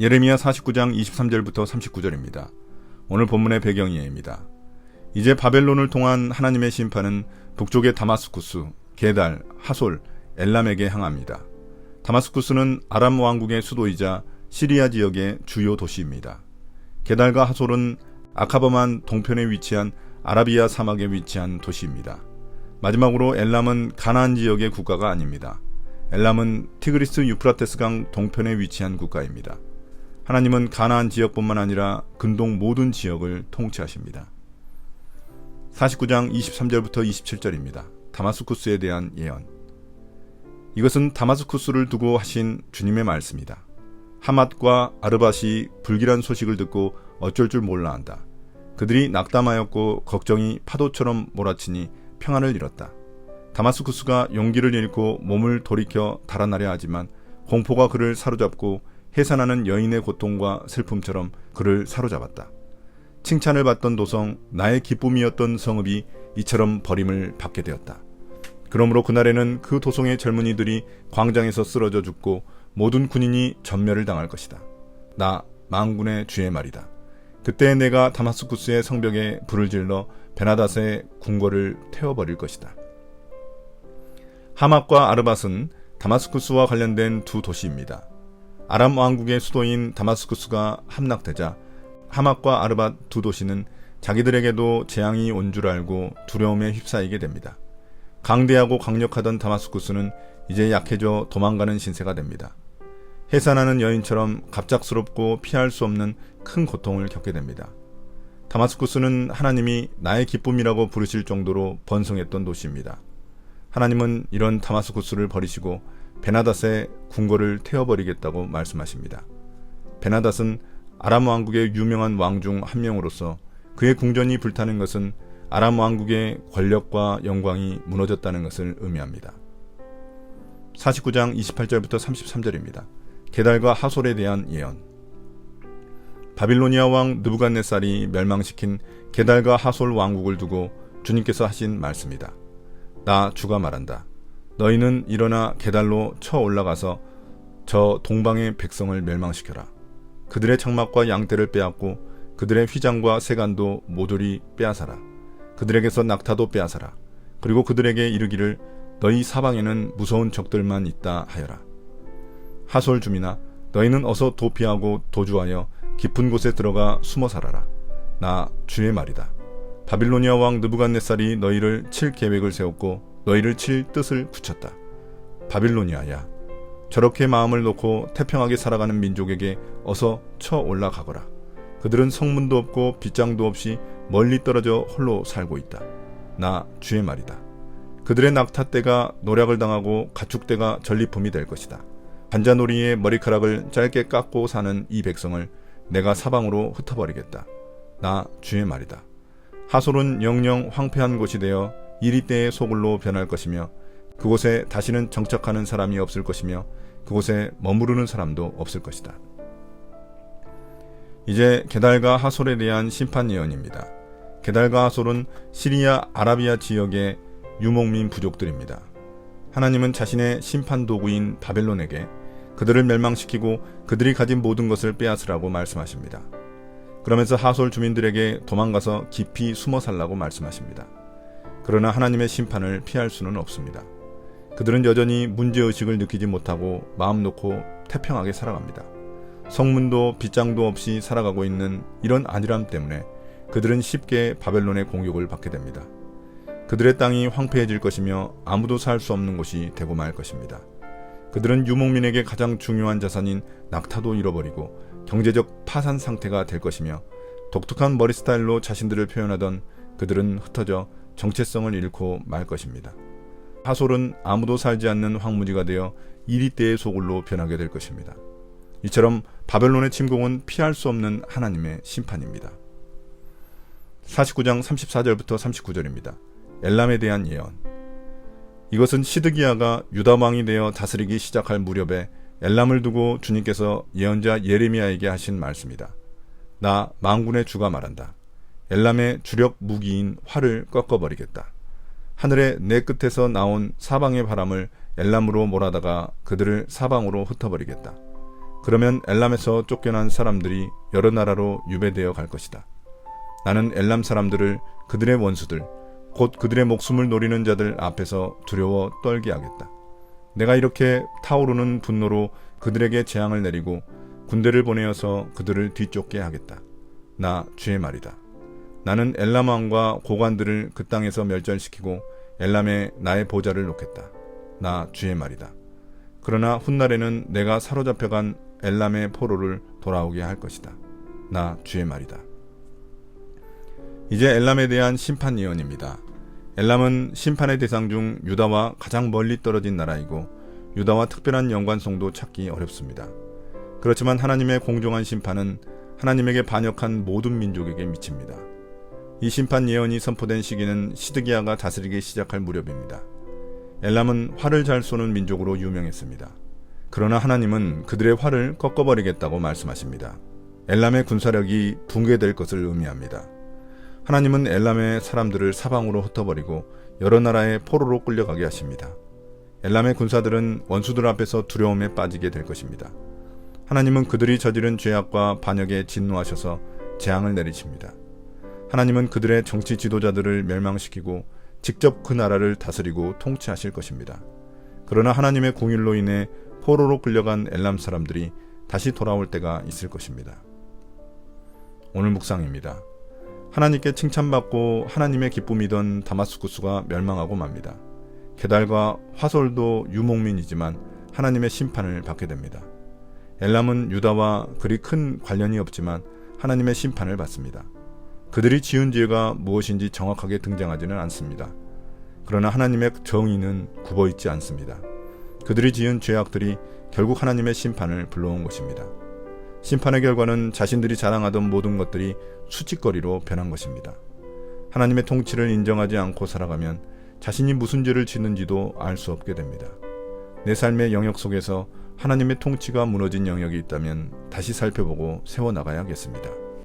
예레미야 49장 23절부터 39절입니다. 오늘 본문의 배경이에입니다. 이제 바벨론을 통한 하나님의 심판은 북쪽의 다마스쿠스, 게달, 하솔, 엘람에게 향합니다. 다마스쿠스는 아람 왕국의 수도이자 시리아 지역의 주요 도시입니다. 게달과 하솔은 아카바만 동편에 위치한 아라비아 사막에 위치한 도시입니다. 마지막으로 엘람은 가나안 지역의 국가가 아닙니다. 엘람은 티그리스 유프라테스강 동편에 위치한 국가입니다. 하나님은 가나안 지역뿐만 아니라 근동 모든 지역을 통치하십니다. 49장 23절부터 27절입니다. 다마스쿠스에 대한 예언. 이것은 다마스쿠스를 두고 하신 주님의 말씀이다. 하맛과 아르밧이 불길한 소식을 듣고 어쩔 줄 몰라 한다. 그들이 낙담하였고 걱정이 파도처럼 몰아치니 평안을 잃었다. 다마스쿠스가 용기를 잃고 몸을 돌이켜 달아나려 하지만 공포가 그를 사로잡고 해산하는 여인의 고통과 슬픔처럼 그를 사로잡았다. 칭찬을 받던 도성, 나의 기쁨이었던 성읍이 이처럼 버림을 받게 되었다. 그러므로 그날에는 그 도성의 젊은이들이 광장에서 쓰러져 죽고 모든 군인이 전멸을 당할 것이다. 나 망군의 주의 말이다. 그때 내가 다마스쿠스의 성벽에 불을 질러 베나닷의 궁궐을 태워버릴 것이다. 하맛과 아르밧은 다마스쿠스와 관련된 두 도시입니다. 아람 왕국의 수도인 다마스쿠스가 함락되자 하맛과 아르밧 두 도시는 자기들에게도 재앙이 온 줄 알고 두려움에 휩싸이게 됩니다. 강대하고 강력하던 다마스쿠스는 이제 약해져 도망가는 신세가 됩니다. 해산하는 여인처럼 갑작스럽고 피할 수 없는 큰 고통을 겪게 됩니다. 다마스쿠스는 하나님이 나의 기쁨이라고 부르실 정도로 번성했던 도시입니다. 하나님은 이런 다마스쿠스를 버리시고 베나닷의 궁궐을 태워버리겠다고 말씀하십니다. 베나닷은 아람 왕국의 유명한 왕 중 한 명으로서 그의 궁전이 불타는 것은 아람 왕국의 권력과 영광이 무너졌다는 것을 의미합니다. 49장 28절부터 33절입니다. 게달과 하솔에 대한 예언. 바빌로니아 왕 느부갓네살이 멸망시킨 게달과 하솔 왕국을 두고 주님께서 하신 말씀이다. 나 주가 말한다. 너희는 일어나 게달로 쳐 올라가서 저 동방의 백성을 멸망시켜라. 그들의 장막과 양떼를 빼앗고 그들의 휘장과 세간도 모조리 빼앗아라. 그들에게서 낙타도 빼앗아라. 그리고 그들에게 이르기를 너희 사방에는 무서운 적들만 있다 하여라. 하솔 주민아 너희는 어서 도피하고 도주하여 깊은 곳에 들어가 숨어 살아라. 나 주의 말이다. 바빌로니아 왕 느부갓네살이 너희를 칠 계획을 세웠고 너희를 칠 뜻을 굳혔다. 바빌로니아야 저렇게 마음을 놓고 태평하게 살아가는 민족에게 어서 쳐 올라가거라. 그들은 성문도 없고 빗장도 없이 멀리 떨어져 홀로 살고 있다. 나 주의 말이다. 그들의 낙타떼가 노략을 당하고 가축대가 전리품이 될 것이다. 반자놀이의 머리카락을 짧게 깎고 사는 이 백성을 내가 사방으로 흩어버리겠다. 나 주의 말이다. 하솔은 영영 황폐한 곳이 되어 이리때의 소굴로 변할 것이며 그곳에 다시는 정착하는 사람이 없을 것이며 그곳에 머무르는 사람도 없을 것이다. 이제 게달과 하솔에 대한 심판 예언입니다. 게달과 하솔은 시리아 아라비아 지역의 유목민 부족들입니다. 하나님은 자신의 심판 도구인 바벨론에게 그들을 멸망시키고 그들이 가진 모든 것을 빼앗으라고 말씀하십니다. 그러면서 하솔 주민들에게 도망가서 깊이 숨어 살라고 말씀하십니다. 그러나 하나님의 심판을 피할 수는 없습니다. 그들은 여전히 문제의식을 느끼지 못하고 마음 놓고 태평하게 살아갑니다. 성문도 빗장도 없이 살아가고 있는 이런 안일함 때문에 그들은 쉽게 바벨론의 공격을 받게 됩니다. 그들의 땅이 황폐해질 것이며 아무도 살 수 없는 곳이 되고 말 것입니다. 그들은 유목민에게 가장 중요한 자산인 낙타도 잃어버리고 경제적 파산 상태가 될 것이며 독특한 머리 스타일로 자신들을 표현하던 그들은 흩어져 정체성을 잃고 말 것입니다. 하솔은 아무도 살지 않는 황무지가 되어 이리때의 소굴로 변하게 될 것입니다. 이처럼 바벨론의 침공은 피할 수 없는 하나님의 심판입니다. 49장 34절부터 39절입니다. 엘람에 대한 예언. 이것은 시드기야가 유다 왕이 되어 다스리기 시작할 무렵에 엘람을 두고 주님께서 예언자 예레미야에게 하신 말씀이다. 나 망군의 주가 말한다. 엘람의 주력 무기인 활을 꺾어버리겠다. 하늘의 내 끝에서 나온 사방의 바람을 엘람으로 몰아다가 그들을 사방으로 흩어버리겠다. 그러면 엘람에서 쫓겨난 사람들이 여러 나라로 유배되어 갈 것이다. 나는 엘람 사람들을 그들의 원수들, 곧 그들의 목숨을 노리는 자들 앞에서 두려워 떨게 하겠다. 내가 이렇게 타오르는 분노로 그들에게 재앙을 내리고 군대를 보내어서 그들을 뒤쫓게 하겠다. 나 주의 말이다. 나는 엘람 왕과 고관들을 그 땅에서 멸절시키고 엘람에 나의 보좌를 놓겠다. 나 주의 말이다. 그러나 훗날에는 내가 사로잡혀간 엘람의 포로를 돌아오게 할 것이다. 나 주의 말이다. 이제 엘람에 대한 심판 예언입니다. 엘람은 심판의 대상 중 유다와 가장 멀리 떨어진 나라이고 유다와 특별한 연관성도 찾기 어렵습니다. 그렇지만 하나님의 공정한 심판은 하나님에게 반역한 모든 민족에게 미칩니다. 이 심판 예언이 선포된 시기는 시드기야가 다스리기 시작할 무렵입니다. 엘람은 활을 잘 쏘는 민족으로 유명했습니다. 그러나 하나님은 그들의 활을 꺾어버리겠다고 말씀하십니다. 엘람의 군사력이 붕괴될 것을 의미합니다. 하나님은 엘람의 사람들을 사방으로 흩어버리고 여러 나라의 포로로 끌려가게 하십니다. 엘람의 군사들은 원수들 앞에서 두려움에 빠지게 될 것입니다. 하나님은 그들이 저지른 죄악과 반역에 진노하셔서 재앙을 내리십니다. 하나님은 그들의 정치 지도자들을 멸망시키고 직접 그 나라를 다스리고 통치하실 것입니다. 그러나 하나님의 공일로 인해 포로로 끌려간 엘람 사람들이 다시 돌아올 때가 있을 것입니다. 오늘 묵상입니다. 하나님께 칭찬받고 하나님의 기쁨이던 다마스쿠스가 멸망하고 맙니다. 게달과 화솔도 유목민이지만 하나님의 심판을 받게 됩니다. 엘람은 유다와 그리 큰 관련이 없지만 하나님의 심판을 받습니다. 그들이 지은 죄가 무엇인지 정확하게 등장하지는 않습니다. 그러나 하나님의 정의는 굽어 있지 않습니다. 그들이 지은 죄악들이 결국 하나님의 심판을 불러온 것입니다. 심판의 결과는 자신들이 자랑하던 모든 것들이 수치거리로 변한 것입니다. 하나님의 통치를 인정하지 않고 살아가면 자신이 무슨 죄를 짓는지도 알 수 없게 됩니다. 내 삶의 영역 속에서 하나님의 통치가 무너진 영역이 있다면 다시 살펴보고 세워나가야겠습니다.